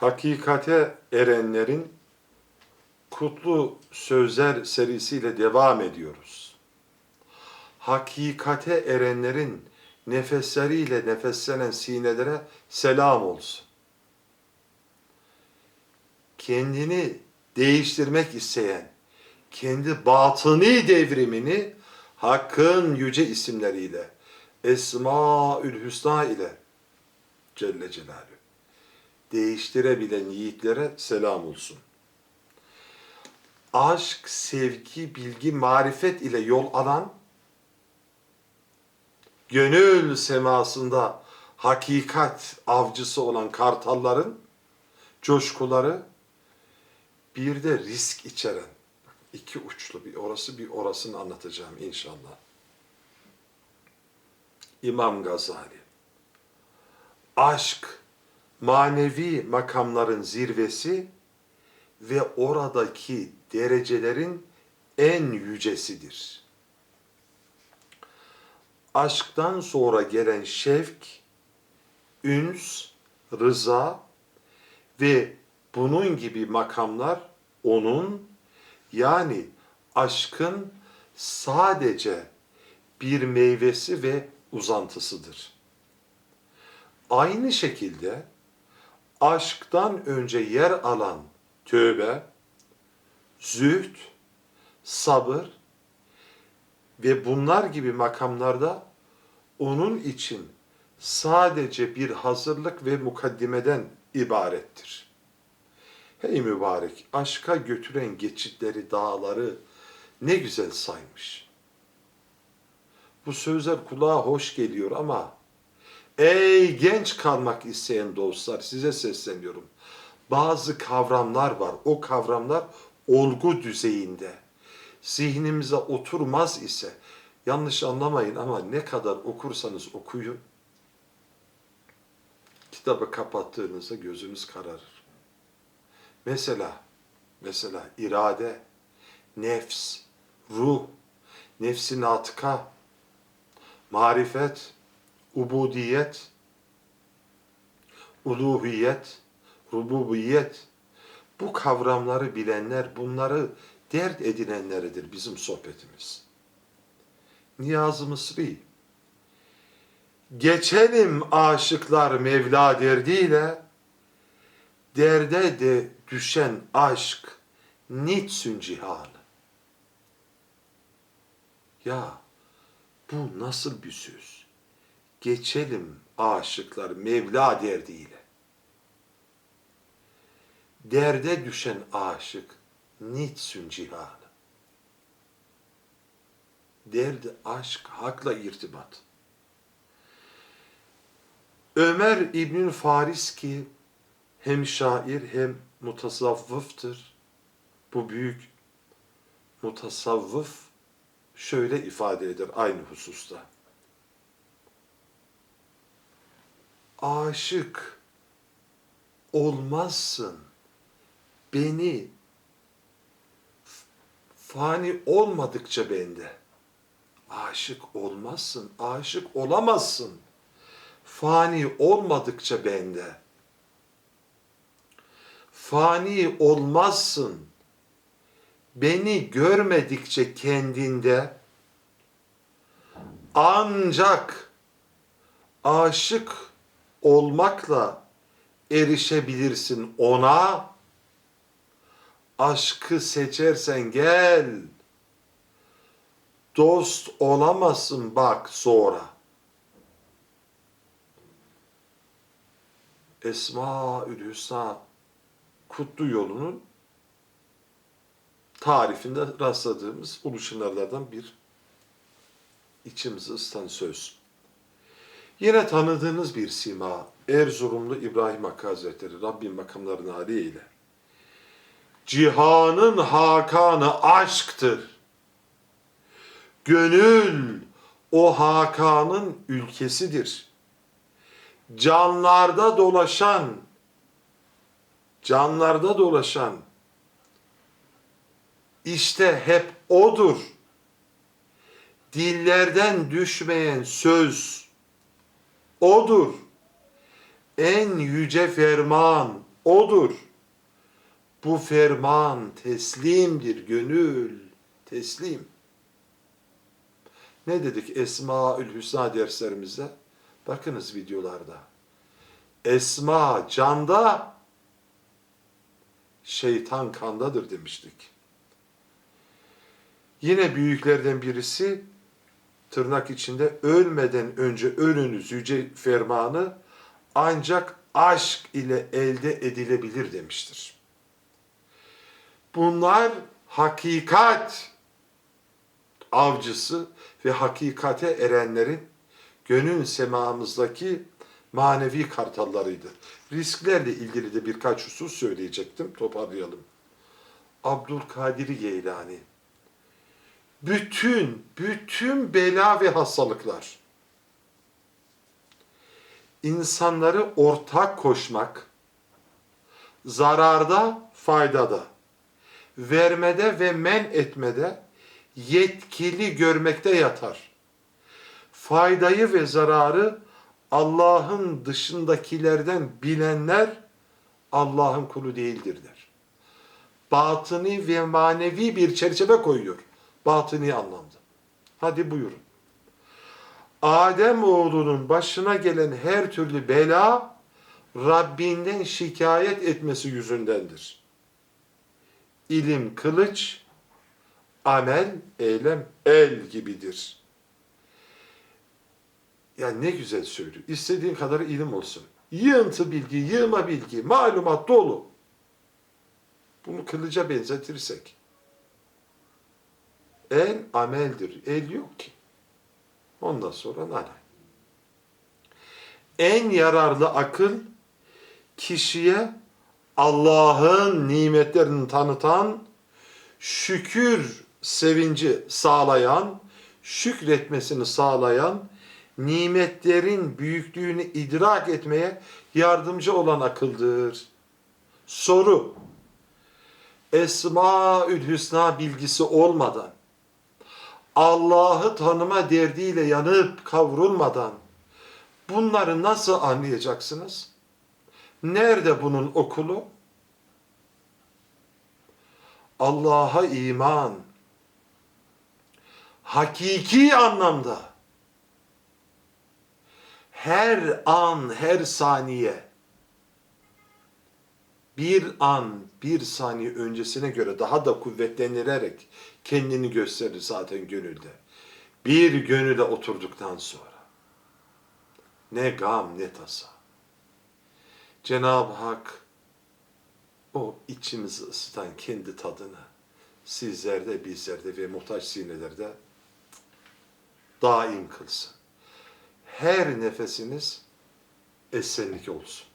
Hakikate erenlerin Kutlu Sözler serisiyle devam ediyoruz. Hakikate erenlerin nefesleriyle nefeslenen sinelere selam olsun. Kendini değiştirmek isteyen, kendi batıni devrimini Hakk'ın yüce isimleriyle, Esmaül Hüsna ile Celle Celaluhu değiştirebilen yiğitlere selam olsun. Aşk, sevgi, bilgi, marifet ile yol alan, gönül semasında hakikat avcısı olan kartalların coşkuları, bir de risk içeren, iki uçlu bir orası bir orasını anlatacağım inşallah. İmam Gazali. Aşk, manevi makamların zirvesi ve oradaki derecelerin en yücesidir. Aşktan sonra gelen şevk, üns, rıza ve bunun gibi makamlar onun yani aşkın sadece bir meyvesi ve uzantısıdır. Aynı şekilde aşktan önce yer alan tövbe, zühd, sabır ve bunlar gibi makamlarda onun için sadece bir hazırlık ve mukaddimeden ibarettir. Hey mübarek, aşka götüren geçitleri, dağları ne güzel saymış. Bu sözler kulağa hoş geliyor ama ey genç kalmak isteyen dostlar size sesleniyorum. Bazı kavramlar var. O kavramlar olgu düzeyinde. Zihnimize oturmaz ise yanlış anlamayın ama ne kadar okursanız okuyun kitabı kapattığınızda gözünüz kararır. Mesela, mesela irade, nefs, ruh, nefsin atıka, marifet, ubudiyet, uluhiyet, rububiyet, bu kavramları bilenler, bunları dert edinenleridir bizim sohbetimiz. Niyaz-ı Mısri, geçelim aşıklar Mevla derdiyle, derde de düşen aşk nitsün cihanı. Ya bu nasıl bir söz? Geçelim aşıklar Mevla derdiyle. Derde düşen aşık nitsün cihanı. Derdi aşk hakla irtibat. Ömer İbnül Faris ki hem şair hem mutasavvıftır. Bu büyük mutasavvıf şöyle ifade eder aynı hususta. Aşık olmazsın beni fani olmadıkça bende. Aşık olmazsın, aşık olamazsın. Fani olmadıkça bende. Fani olmazsın. Beni görmedikçe kendinde ancak aşık olmakla erişebilirsin ona. Aşkı seçersen gel. Dost olamazsın bak sonra. Esmaül Kutlu yolunun tarifinde rastladığımız oluşumlardan bir içimizi ısıtan söz. Yine tanıdığınız bir sima Erzurumlu İbrahim Hakkı Hazretleri Rabbim makamlarını âli eyle. Cihanın hakanı aşktır. Gönül o hakanın ülkesidir. Canlarda dolaşan canlarda dolaşan işte hep odur. Dillerden düşmeyen söz odur. En yüce ferman odur. Bu ferman teslimdir gönül, teslim. Ne dedik Esmaül Hüsna derslerimizde? Bakınız videolarda. Esma canda, şeytan kandadır demiştik. Yine büyüklerden birisi tırnak içinde ölmeden önce ölünüz yüce fermanı ancak aşk ile elde edilebilir demiştir. Bunlar hakikat avcısı ve hakikate erenlerin gönül semamızdaki manevi kartallarıydı. Risklerle ilgili de birkaç husus söyleyecektim. Toparlayalım. Abdülkadir Geylani. Bütün, bütün bela ve hastalıklar insanları ortak koşmak, zararda, faydada, vermede ve men etmede yetkili görmekte yatar. Faydayı ve zararı Allah'ın dışındakilerden bilenler Allah'ın kulu değildirler. Batıni ve manevi bir çerçeve koyuyor. Batıni anlamda. Hadi buyurun. Adem oğlunun başına gelen her türlü bela Rabbinden şikayet etmesi yüzündendir. İlim kılıç, amel, eylem el gibidir. Ya ne güzel söylüyor. İstediğin kadar ilim olsun. Yığıntı bilgi, yığma bilgi, malumat dolu. Bunu kılıca benzetirsek. El ameldir. El yok ki. Ondan sonra nane. En yararlı akıl kişiye Allah'ın nimetlerini tanıtan, şükür sevinci sağlayan, şükretmesini sağlayan, nimetlerin büyüklüğünü idrak etmeye yardımcı olan akıldır. Soru. Esmaül Hüsna bilgisi olmadan, Allah'ı tanıma derdiyle yanıp kavrulmadan bunları nasıl anlayacaksınız? Nerede bunun okulu? Allah'a iman hakiki anlamda her an, her saniye bir an, bir saniye öncesine göre daha da kuvvetlenilerek kendini gösterir zaten gönülde. Bir gönüle oturduktan sonra ne gam ne tasa. Cenab-ı Hak o içimizi ısıtan kendi tadını sizlerde, bizlerde ve muhtaç sinelerde daim kılsın. Her nefesiniz esenlik olsun.